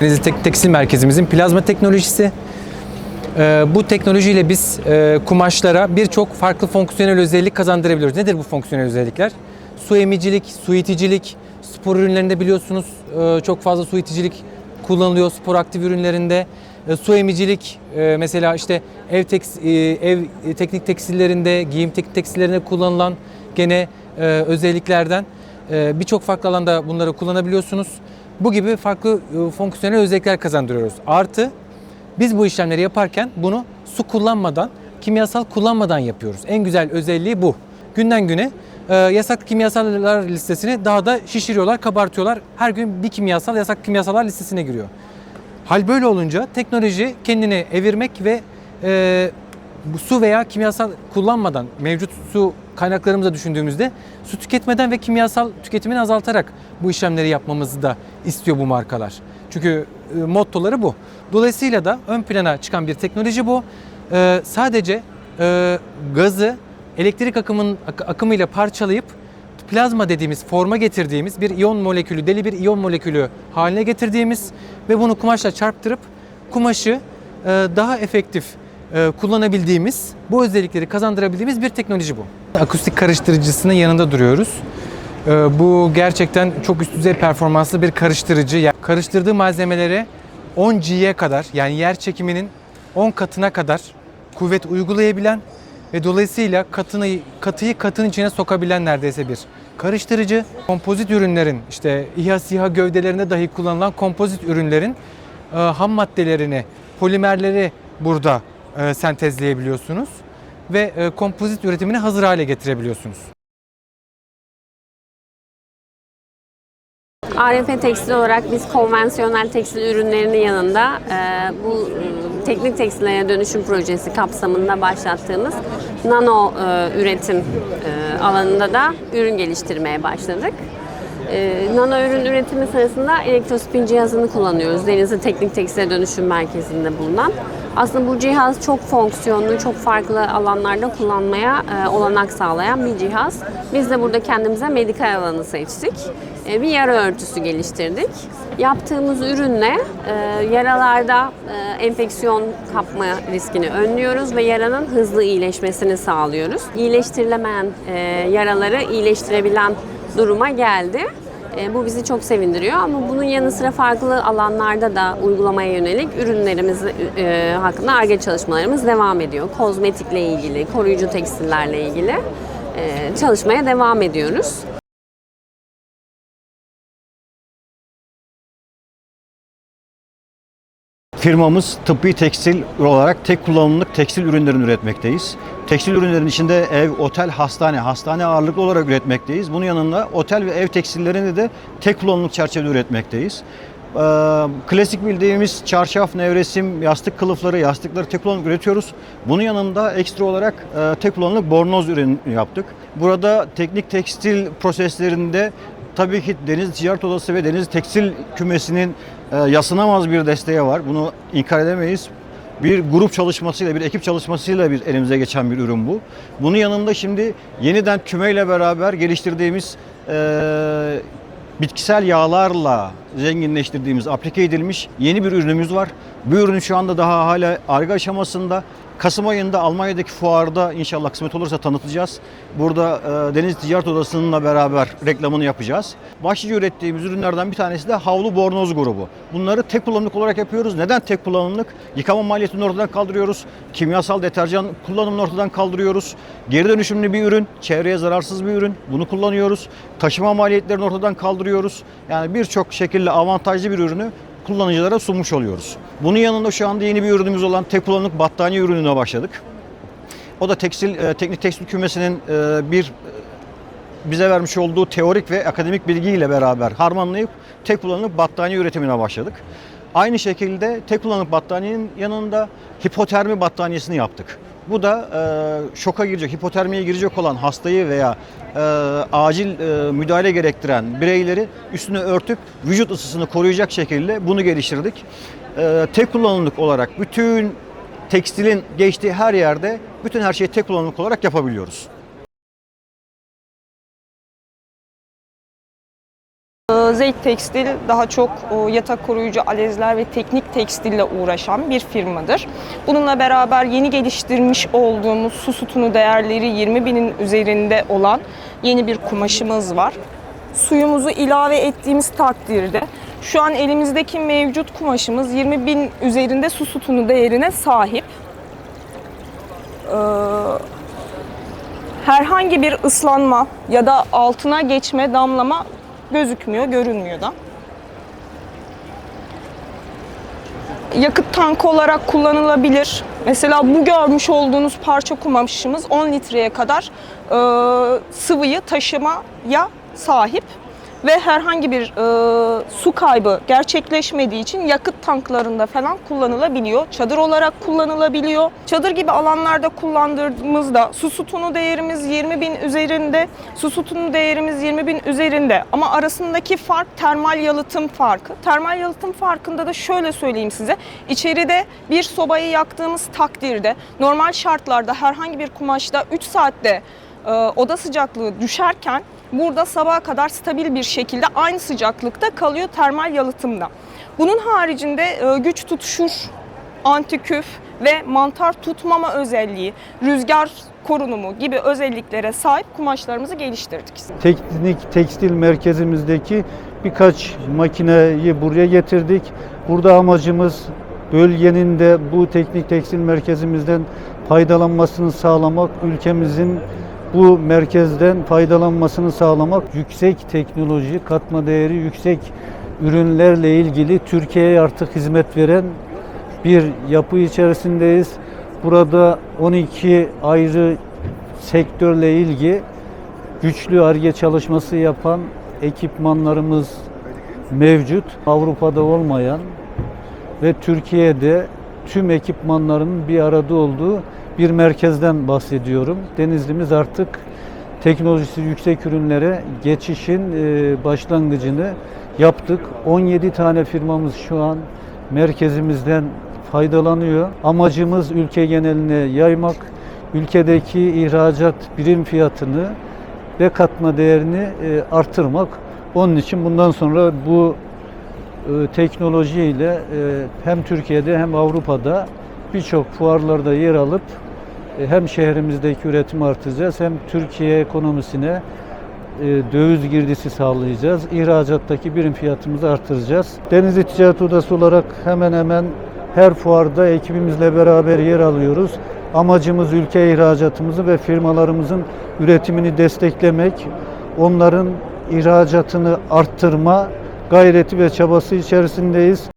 Denizli Tek- Tekstil Merkezimizin plazma teknolojisi. Ee, bu teknolojiyle biz e, kumaşlara birçok farklı fonksiyonel özellik kazandırabiliyoruz. Nedir bu fonksiyonel özellikler? Su emicilik, su iticilik, spor ürünlerinde biliyorsunuz e, çok fazla su iticilik kullanılıyor spor aktif ürünlerinde. E, su emicilik mesela işte ev teks, ev teknik tekstillerinde, giyim teknik tekstillerinde kullanılan gene özelliklerden birçok farklı alanda bunları kullanabiliyorsunuz. Bu gibi farklı e, fonksiyonel özellikler kazandırıyoruz. Artı biz bu işlemleri yaparken bunu su kullanmadan, kimyasal kullanmadan yapıyoruz. En güzel özelliği bu. Günden güne e, yasak kimyasallar listesini daha da şişiriyorlar, kabartıyorlar. Her gün bir kimyasal yasak kimyasallar listesine giriyor. Hal böyle olunca teknoloji kendini evirmek ve e, bu su veya kimyasal kullanmadan mevcut su kaynaklarımıza düşündüğümüzde su tüketmeden ve kimyasal tüketimini azaltarak bu işlemleri yapmamızı da istiyor bu markalar. Çünkü e, mottoları bu. Dolayısıyla da ön plana çıkan bir teknoloji bu. E, sadece e, gazı elektrik akımın ak- akımıyla parçalayıp plazma dediğimiz forma getirdiğimiz bir iyon molekülü, deli bir iyon molekülü haline getirdiğimiz ve bunu kumaşla çarptırıp kumaşı e, daha efektif kullanabildiğimiz, bu özellikleri kazandırabildiğimiz bir teknoloji bu. Akustik karıştırıcısının yanında duruyoruz. E, Bu gerçekten çok üst düzey performanslı bir karıştırıcı. Yani Karıştırdığı malzemelere 10 G'ye kadar yani yer çekiminin 10 katına kadar kuvvet uygulayabilen ve dolayısıyla katını, katıyı katın içine sokabilen neredeyse bir karıştırıcı. Kompozit ürünlerin işte İHA SİHA gövdelerinde dahi kullanılan kompozit ürünlerin e, ham maddelerini, polimerleri burada e, sentezleyebiliyorsunuz ve e, kompozit üretimini hazır hale getirebiliyorsunuz. ARF Tekstil olarak biz konvansiyonel tekstil ürünlerinin yanında e, bu e, teknik tekstillere dönüşüm projesi kapsamında başlattığımız nano e, üretim e, alanında da ürün geliştirmeye başladık. E, nano ürün üretimi sırasında elektrospin cihazını kullanıyoruz. Denizli Teknik Tekstil Dönüşüm Merkezi'nde bulunan. Aslında bu cihaz çok fonksiyonlu, çok farklı alanlarda kullanmaya e, olanak sağlayan bir cihaz. Biz de burada kendimize medikal alanı seçtik. E, bir yara örtüsü geliştirdik. Yaptığımız ürünle e, yaralarda e, enfeksiyon kapma riskini önlüyoruz ve yaranın hızlı iyileşmesini sağlıyoruz. İyileştirilemeyen e, yaraları iyileştirebilen duruma geldi. E, bu bizi çok sevindiriyor ama bunun yanı sıra farklı alanlarda da uygulamaya yönelik ürünlerimiz e, hakkında ARGE çalışmalarımız devam ediyor. Kozmetikle ilgili, koruyucu tekstillerle ilgili e, çalışmaya devam ediyoruz. Firmamız tıbbi tekstil olarak tek kullanımlık tekstil ürünlerini üretmekteyiz. Tekstil ürünlerin içinde ev, otel, hastane, hastane ağırlıklı olarak üretmekteyiz. Bunun yanında otel ve ev tekstillerini de tek kullanımlık çerçevede üretmekteyiz. Ee, klasik bildiğimiz çarşaf, nevresim, yastık kılıfları, yastıkları tek kullanımlık üretiyoruz. Bunun yanında ekstra olarak e, tek kullanımlık bornoz ürün yaptık. Burada teknik tekstil proseslerinde Tabii ki Deniz Ticaret Odası ve Deniz Tekstil Kümesi'nin e, yasınamaz bir desteği var. Bunu inkar edemeyiz. Bir grup çalışmasıyla, bir ekip çalışmasıyla bir elimize geçen bir ürün bu. Bunun yanında şimdi yeniden kümeyle beraber geliştirdiğimiz e, bitkisel yağlarla zenginleştirdiğimiz, aplike edilmiş yeni bir ürünümüz var. Bu ürün şu anda daha hala arge aşamasında. Kasım ayında Almanya'daki fuarda inşallah kısmet olursa tanıtacağız. Burada e, Deniz Ticaret Odası'nınla beraber reklamını yapacağız. Başlıca ürettiğimiz ürünlerden bir tanesi de havlu bornoz grubu. Bunları tek kullanımlık olarak yapıyoruz. Neden tek kullanımlık? Yıkama maliyetini ortadan kaldırıyoruz. Kimyasal deterjan kullanımını ortadan kaldırıyoruz. Geri dönüşümlü bir ürün, çevreye zararsız bir ürün. Bunu kullanıyoruz. Taşıma maliyetlerini ortadan kaldırıyoruz. Yani birçok şekilde avantajlı bir ürünü kullanıcılara sunmuş oluyoruz. Bunun yanında şu anda yeni bir ürünümüz olan tek kullanımlık battaniye ürününe başladık. O da tekstil e, teknik tekstil kümesinin e, bir e, bize vermiş olduğu teorik ve akademik bilgiyle beraber harmanlayıp tek kullanımlık battaniye üretimine başladık. Aynı şekilde tek kullanımlık battaniyenin yanında hipotermi battaniyesini yaptık. Bu da e, şoka girecek, hipotermiye girecek olan hastayı veya e, acil e, müdahale gerektiren bireyleri üstünü örtüp vücut ısısını koruyacak şekilde bunu geliştirdik. E, tek kullanımlık olarak bütün tekstilin geçtiği her yerde bütün her şeyi tek kullanımlık olarak yapabiliyoruz. Zeyt Tekstil daha çok o, yatak koruyucu alezler ve teknik tekstille uğraşan bir firmadır. Bununla beraber yeni geliştirmiş olduğumuz su sütunu değerleri 20 binin üzerinde olan yeni bir kumaşımız var. Suyumuzu ilave ettiğimiz takdirde şu an elimizdeki mevcut kumaşımız 20 bin üzerinde su sütunu değerine sahip. Ee, herhangi bir ıslanma ya da altına geçme, damlama gözükmüyor, görünmüyor da. Yakıt tankı olarak kullanılabilir. Mesela bu görmüş olduğunuz parça kumaşımız 10 litreye kadar e, sıvıyı taşımaya sahip ve herhangi bir e, su kaybı gerçekleşmediği için yakıt tanklarında falan kullanılabiliyor. Çadır olarak kullanılabiliyor. Çadır gibi alanlarda kullandığımızda su sütunu değerimiz 20 bin üzerinde, su sütunu değerimiz 20 bin üzerinde ama arasındaki fark termal yalıtım farkı. Termal yalıtım farkında da şöyle söyleyeyim size. İçeride bir sobayı yaktığımız takdirde normal şartlarda herhangi bir kumaşta 3 saatte e, oda sıcaklığı düşerken burada sabaha kadar stabil bir şekilde aynı sıcaklıkta kalıyor termal yalıtımda. Bunun haricinde e, güç tutuşur, antiküf ve mantar tutmama özelliği, rüzgar korunumu gibi özelliklere sahip kumaşlarımızı geliştirdik. teknik tekstil merkezimizdeki birkaç makineyi buraya getirdik. Burada amacımız bölgenin de bu teknik tekstil merkezimizden faydalanmasını sağlamak, ülkemizin bu merkezden faydalanmasını sağlamak, yüksek teknoloji, katma değeri yüksek ürünlerle ilgili Türkiye'ye artık hizmet veren bir yapı içerisindeyiz. Burada 12 ayrı sektörle ilgili güçlü ARGE çalışması yapan ekipmanlarımız mevcut. Avrupa'da olmayan ve Türkiye'de tüm ekipmanların bir arada olduğu bir merkezden bahsediyorum. Denizlimiz artık teknolojisi yüksek ürünlere geçişin e, başlangıcını yaptık. 17 tane firmamız şu an merkezimizden faydalanıyor. Amacımız ülke geneline yaymak, ülkedeki ihracat birim fiyatını ve katma değerini e, artırmak. Onun için bundan sonra bu e, teknolojiyle hem Türkiye'de hem Avrupa'da birçok fuarlarda yer alıp hem şehrimizdeki üretimi artıracağız hem Türkiye ekonomisine e, döviz girdisi sağlayacağız. İhracattaki birim fiyatımızı artıracağız. Denizli Ticaret Odası olarak hemen hemen her fuarda ekibimizle beraber yer alıyoruz. Amacımız ülke ihracatımızı ve firmalarımızın üretimini desteklemek, onların ihracatını arttırma gayreti ve çabası içerisindeyiz.